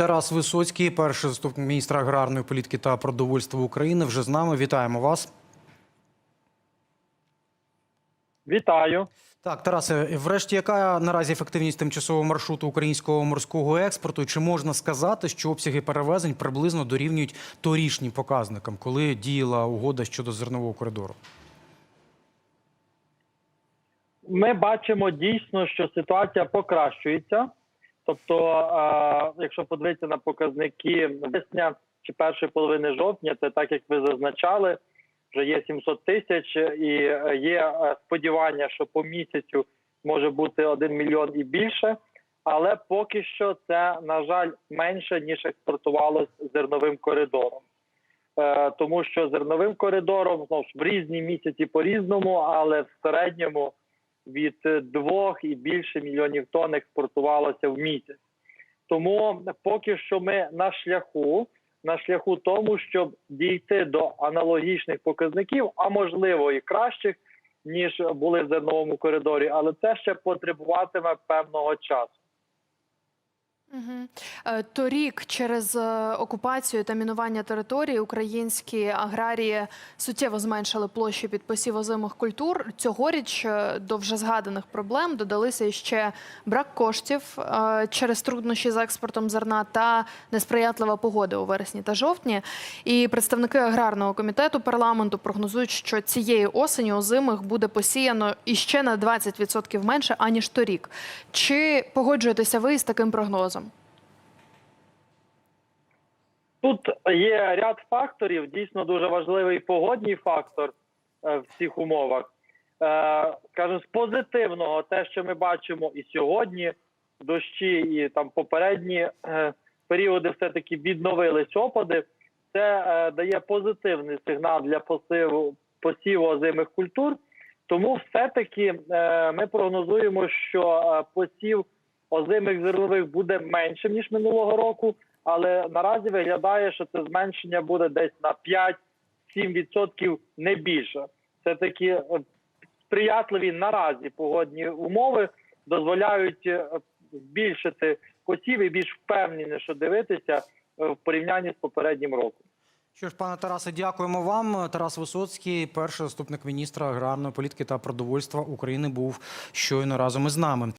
Тарас Висоцький, перший заступник міністра аграрної політики та продовольства України, вже з нами. Вітаємо вас. Вітаю. Так, Тарасе, врешті, яка наразі ефективність тимчасового маршруту українського морського експорту? Чи можна сказати, що обсяги перевезень приблизно дорівнюють торішнім показникам, коли діяла угода щодо зернового коридору? Ми бачимо дійсно, що ситуація покращується. Тобто, якщо подивитися на показники вересня чи першої половини жовтня, це так як ви зазначали, вже є 700 тисяч, і е, є е, сподівання, що по місяцю може бути 1 мільйон і більше. Але поки що це на жаль менше ніж експортувалось зерновим коридором. Е, тому що зерновим коридором знову ж в різні місяці по різному, але в середньому від е, двох і більше мільйонів тонн експортувалося в місяць. Тому поки що ми на шляху, на шляху тому, щоб дійти до аналогічних показників, а можливо і кращих, ніж були в зерновому коридорі, але це ще потребуватиме певного часу. Угу. Торік через е, окупацію та мінування території українські аграрії суттєво зменшили площі під посів озимих культур. Цьогоріч е, до вже згаданих проблем додалися ще брак коштів через труднощі з експортом зерна та несприятлива погода у вересні та жовтні. І представники аграрного комітету парламенту прогнозують, що цієї осені озимих буде посіяно іще на 20% менше аніж торік. Чи погоджуєтеся ви з таким прогнозом? Тут є ряд факторів. Дійсно дуже важливий погодній фактор е, в цих умовах. Е, Скажімо, з позитивного, те, що ми бачимо і сьогодні, дощі, і там попередні е, періоди все-таки відновились опади. Це е, дає позитивний сигнал для посіву посіву озимих культур. Тому все-таки е, ми прогнозуємо, що е, посів озимих зернових буде меншим ніж минулого року, але наразі виглядає, що це зменшення буде десь на 5-7% не більше. Це такі е, сприятливі наразі погодні умови дозволяють е, збільшити посів і більш впевненіше дивитися е, в порівнянні з попереднім роком. Що ж, пане Тарасе, дякуємо вам. Тарас Висоцький, перший заступник міністра аграрної політики та продовольства України, був щойно разом із нами.